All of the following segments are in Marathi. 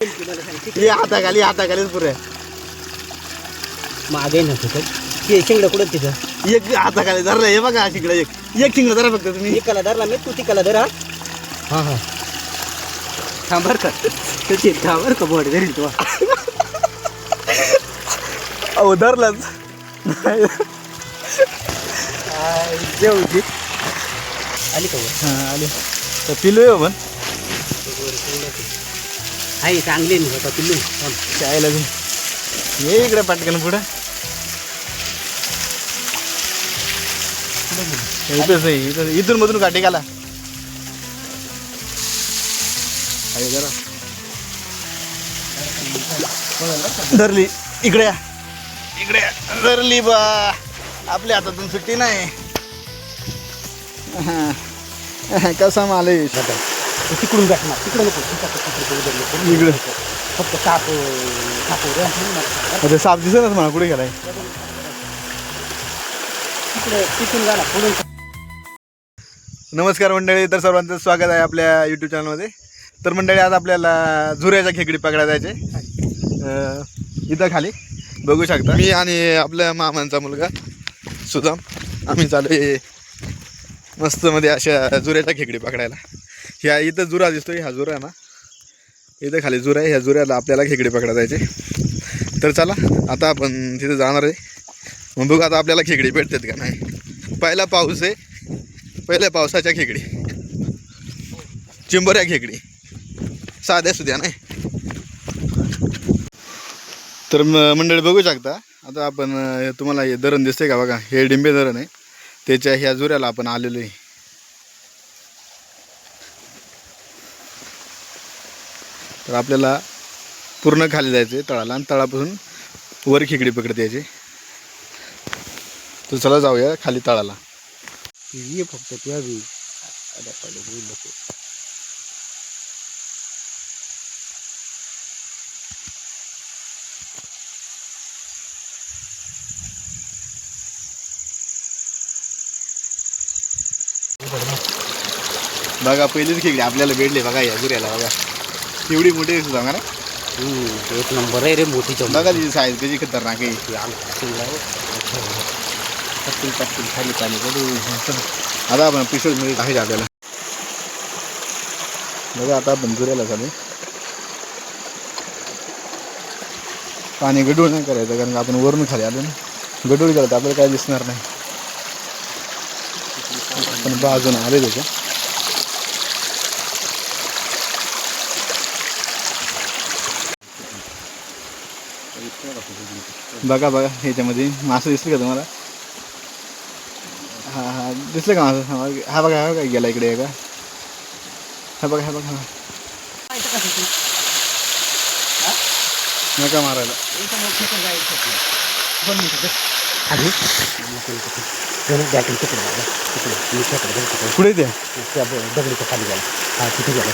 हाताखाली हाताखालीच पुरे मागे ना तिथं ते शिंगडं कुठं तिथं? एक हाताखाली धरलं हे बघा शिंगडं एक. एक शिंगडं धरा फक्त तुम्ही. एकाला धरला मी तू तिकाला धरा. हा हा. थांबर का. त्याची थांबर का बोट धरील तू. अहो धरलाच. जेवढी आली का? हा आले. तर पिलो पण आहे चांगली आता पिल्लू. चायला बी. ये इकडे पटकन पुढे. इथंच आहे इथं इथून मधून घाला. आहे जरा. धरली इकडे या. इकडे या. धरली बा. आपल्या हातातून सुट्टी नाही. कसा मालेश तू तिकडून गाठणार तिकडं नको. तिकडं. इकडे. फक्त साप साप रे म्हणून अरे साप दिसतच म्हणा कुठे गेलाय? तिकडे तिथून गाणं पुढून नमस्कार मंडळी तर सर्वांचं स्वागत आहे आपल्या यूट्यूब चॅनलमध्ये तर मंडळी आज आपल्याला झुऱ्याच्या खेकडी पकडायला जायचे इथं खाली. बघू शकता. मी आणि आपल्या मामांचा मुलगा सुदाम. आम्ही चालू आहे मस्तमध्ये अशा जुऱ्याच्या खेकडी पकडायला. ह्या इथं जुरा दिसतोय हा जुरा ना. इथं खाली जुरा आहे ह्या जुऱ्याला आपल्याला खेकडी पकडायला जायचे. तर चला आता आपण तिथं जाणार आहे. मग बघू आता आपल्याला खेकडी भेटतात का नाही. पहिला पाऊस आहे. पहिल्या पावसाच्या खेकडी. चिंबऱ्या खेकडी. साध्या सुद्या नाही. तर मंडळी बघू शकता. आता आपण तुम्हाला हे धरण दिसते का बघा? हे डिंबे धरण आहे. त्याच्या ह्या जुऱ्याला आपण आलेलो आहे. तर आपल्याला पूर्ण खाली जायचं आहे तळाला आणि तळापासून वर खेकडी पकडता यायची. तर चला जाऊया खाली तळाला. ये फक्त नको. बघा पहिलीच खेकडी आपल्याला भेटली बघा या जुऱ्याला बघा. एवढी मोठी दिसत बघा ना? हम्म, एक नंबर आहे रे मोठी चौक बघा तिची साईज कशी खतरनाक आहे. पटकन पटकन खाली आता आपण पिशोडमध्ये टाकायचे आपल्याला? बघा आता आपण जुऱ्याला चालू आहे. पाणी गडूळ नाही करायचं कारण का आपण वरून खाली आलो ना. गडूळ करत आपल्याला काय दिसणार नाही. पण बाजून आले त्याच्या बघा बघा ह्याच्यामध्ये. मासं दिसलं का तुम्हाला? हा हा. दिसलं का मासं? हा बघा हा बघा बघा गेला इकडे का हा बघा हा बघा. हा नका मारायला. पुढे ते? दगडीच्या खाली गेला. हा तिथे गेला.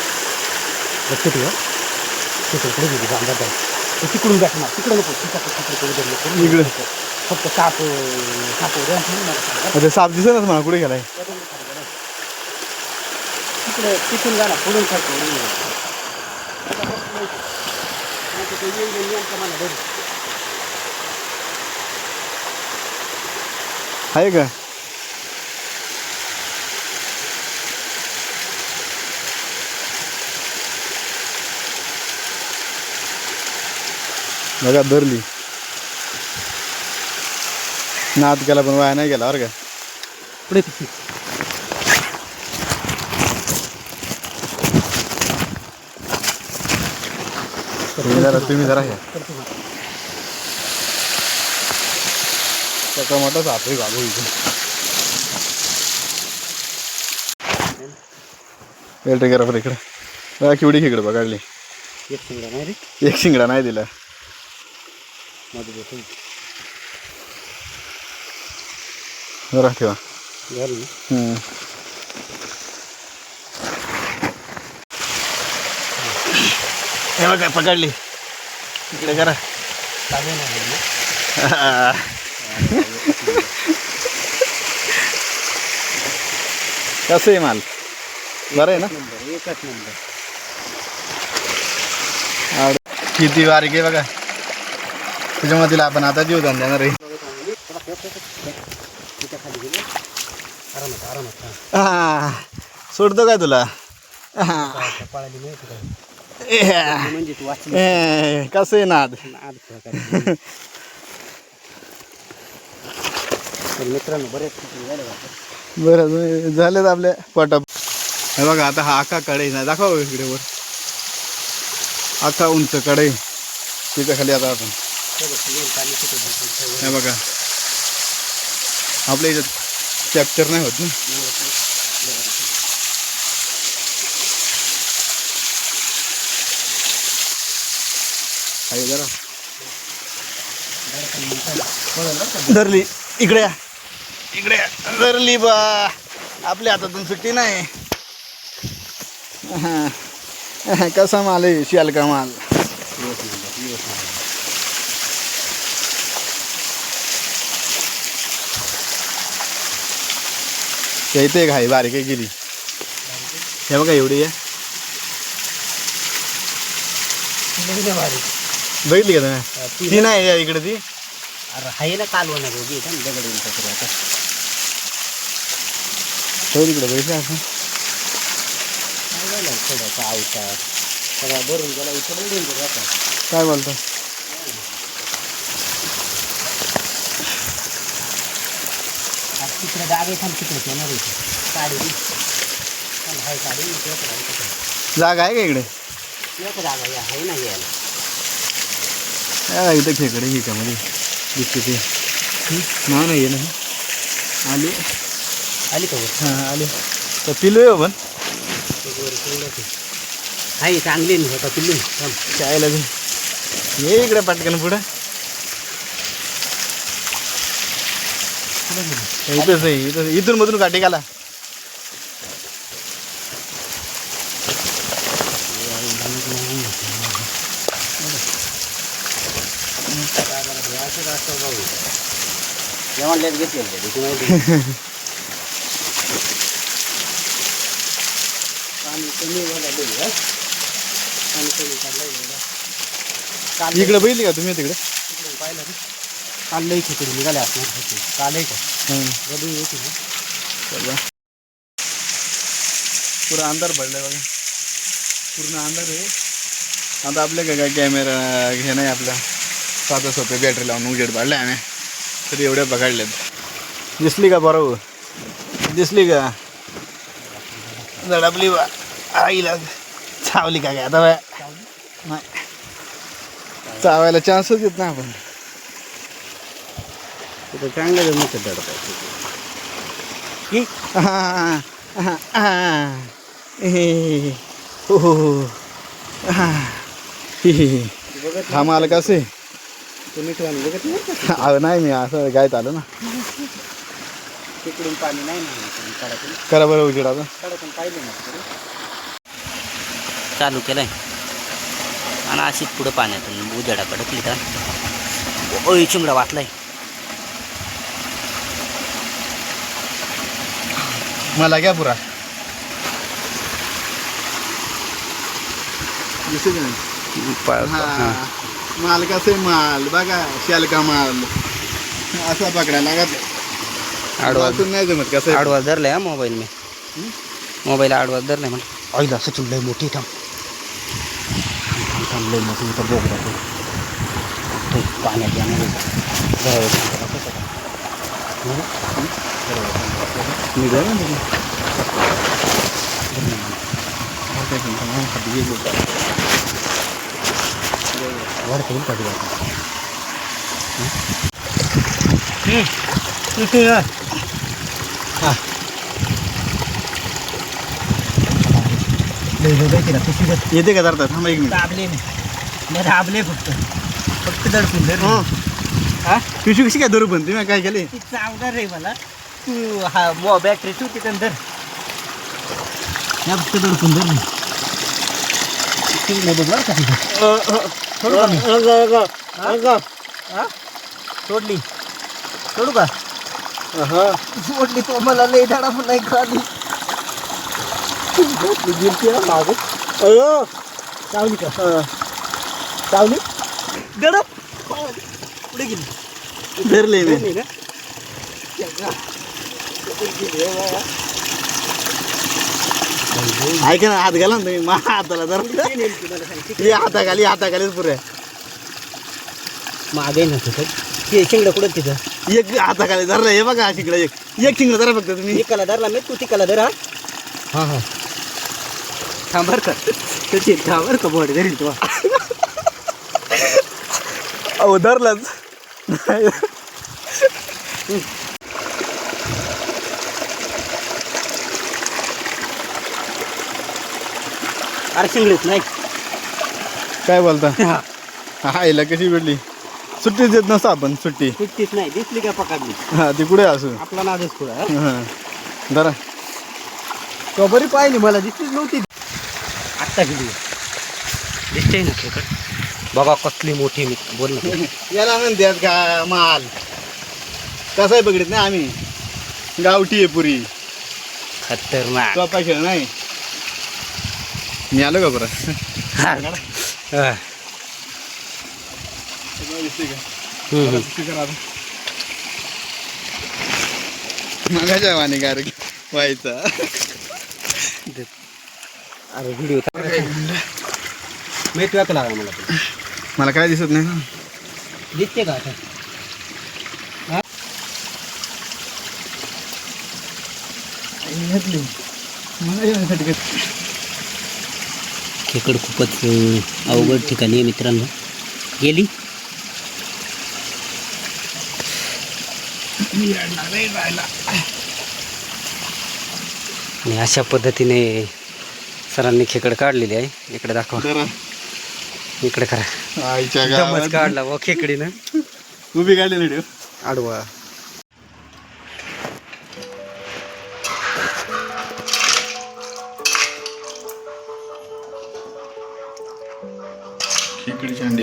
तिथे. तिथे पुढे गेली? बांधा तिकडून गाठणार तिकडे नको तिकडे तिकडे उधर नको. इकडे. फक्त साप साप रे म्हणून मला सांगा. ते साप दिसतच म्हणा कुठे गेलाय? तिकडे तिथून जा ना पुढून खाली आहे का? बघा धरली. नाद केला पण वाया नाही गेला बरं का. पुढे तुम्ही जरा तुम्ही जरा घ्या त्याचा मोठा साप आहे बाबू इथे एल्टर करा बरं इकडे. बघा केवढी खेकडे पकडली एक शिंगडा नाही रे. एक शिंगडा नाही दिला. जरा ठेवा. झालं ना? हम्म. हे बघा पकडली. इकडे करा. चालू नाही ना कसं आहे माल? बरं आहे ना? नंबर एकच नंबर. आड- किती बारीक आहे बघा. त्याच्यामुळे तिला आपण आता जीव जाऊन देणार आहे. सोडतो काय तुला? कसं आहे नाद? मित्रांनो बरेच बरं झालेत आपल्या पोटा हे बघा आता हा अख्खा कडे ना दाखवा इकडे वर. आका उंच कडे तिच्या खाली आता आपण. हे बघा. आपल्या याच्यात कॅप्चर नाही होत ना? जरा. धरली. इकडे या. इकडे. धरली बा. आपल्या हातातून सुट्टी नाही. कसा माल आहे? शियाल का माल. त्या इथे एक आहे बारीक आहे गेली. हे बघा एवढी आहे. बघितली का तुम्ही? ती नाही आहे इकडे ती. अरे हाय ना कालवण तिकडे पैसे असं? थोडासा आवता सगळा भरून गेला काय बोलतो? तिकडे जागे थांब तिकडे येणार काढी हाय काढी एक. जागा आहे का इकडे? एक जागा या हाय ना यायला. हा, इथं खेकडे ह्याच्यामध्ये दिसते ते. नाही नाही ना आली. आली का वर? हां आली. तर पिलू आहे पण. एक वर सोडलं ते हाय चांगली नाही होता पिल्लू. थांब. चायला ये इकडे पटकन पुढं. इथंच आहे इथं इथून मधून काटे घाला. जेवण लेट कमी काल इकडे बघितली का तुम्ही तिकडे? पाहिलं रे. काल लई खेकडी निघाले असणार होते कालही का हं. रबी होती ना. चला. पुरा अंधार पडलाय बघा. पूर्ण अंधार आहे. आता आपल्या काय काय कॅमेरा हे नाही आपला. साधं सोपे बॅटरी लावून उजेड पाडलाय आम्ही. तरी एवढ्या पकडल्यात दिसली का बरोबर दिसली का? झडपली बा. आईला चावली का काय आता नाही. चावायला चान्सच येत ना आपण. तिथं चांगलं जमतं दडपायचं की हो हो हो. Ah. हि, हि, हि. हा मालक असे तुम्ही ठेवून बघत नाही का? अहो नाही मी असं गायत आलो ना तिकडून पाणी नाही करा बरं उजेड आता कडकून पाहिले ना चालू केलंय आणि अशीच पुढं पाण्यातून उजेडा कडकली का ओय चिमडा वाचलाय मला घ्या पुरा। नाही हा माल कसे माल बघा शाल का माल। असा पकडायला लागत आडवा वाचून नाही जमत कसं। आहे. आडवा धरलाय हा मोबाईल मी। मोबाईल आडवा धरलाय म्हणा आईला सचिन लय मोठी थांब थांब, थांब, थांब, लय मोठी इथं बोगदा तो. तो। पाण्यात येणार येते का धरतात थांबा एक मिनिट. दाबले नाही. नाही दाबले फक्त. फक्त दडपून धर हा. पिशवी कशी काय धरू पण? तुम्ही काय केले? चावणार रे मला. तू हा मो बॅटरी तू तिथं धर या फक्त दडपून धर नाही बघ का तिथं सोडू का मी? हा? सोडली सोडू का सोडली तो मला लई धडा पण नाही खाली चावली का चावली गडप पुढे गेली धरले मी गेली ना ऐका ना हात घाला ना तुम्ही. मा हाताला धर हे हाताखाली हाताखालीच पुरे. मागे नसतं ते शिंगडं कुठं तिथं? एक हाताखाली धरलं हे बघा शिकडे एक. एक शिंगडं धरा फक्त तुम्ही. एकाला धरला मी तू तिकाला धर हा. हा हा. थांबर का? त्याची थांबर का बोट धरील तू? अहो धरलाच. अरे शिंगडीच नाही. काय बोलता? हा. हा हिला कशी भेटली? सुट्टीच देत नसतं आपण सुट्टी. सुट्टीच नाही दिसली का पकडली? हा ती कुठे असू? आपला नादच पुढं हा. धरा. तो बरी पाहिली मला दिसलीच नव्हती. आत्ता गेली. दिसते ना खेकड बाबा कसली मोठी मी. बोल ना. याला म्हणतात का माल. कसं आहे बघित नाही आम्ही? गावठी आहे पुरी. खतरनाक. चोपा खेळ नाही. मी आलो का बरं हा. हा. मगाच्या वाणी गार व्हायचा. अरे व्हिडिओ मी तुला लागा मला. मला काय दिसत नाही ना? दिसते का आता? घेतली मला. खेकड खूपच अवघड ठिकाणी आहे मित्रांनो. गेली? आणि अशा पद्धतीने सरांनी खेकड काढलेली आहे. इकडे दाखवा. इकडे करा. काढला व खेकडीनं. उभी काढली व्हिडिओ आडवा. खेकडी शांडी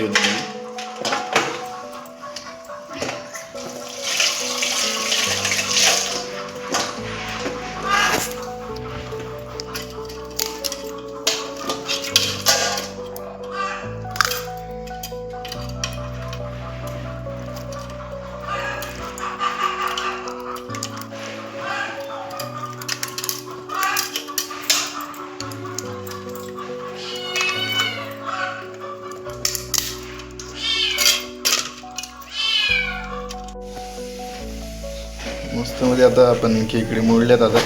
मस्त मध्ये आता आपण खेकडे मोडल्यात आता.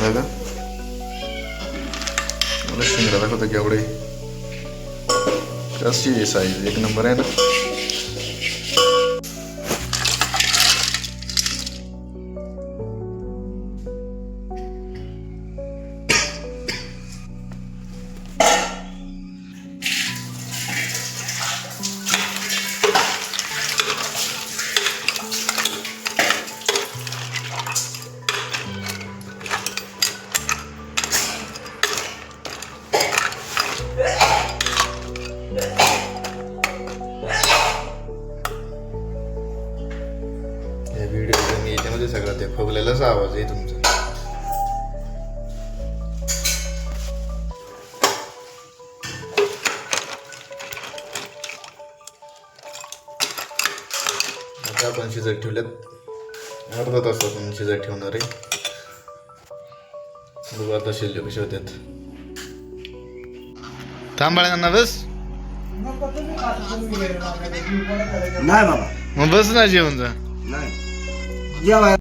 बघा. मला शिंगडा दाखवतो केवढे कशी साईज एक नंबर आहे ना. आपण शिजत ठेवल्यात अर्धा तास आपण शिजत ठेवणार आहे. बघू आता शिल्लक कसे होतात. थांबाळ्यांना बस. नाही बाबा. मग बस ना जेवण जा. नाही. जेवाय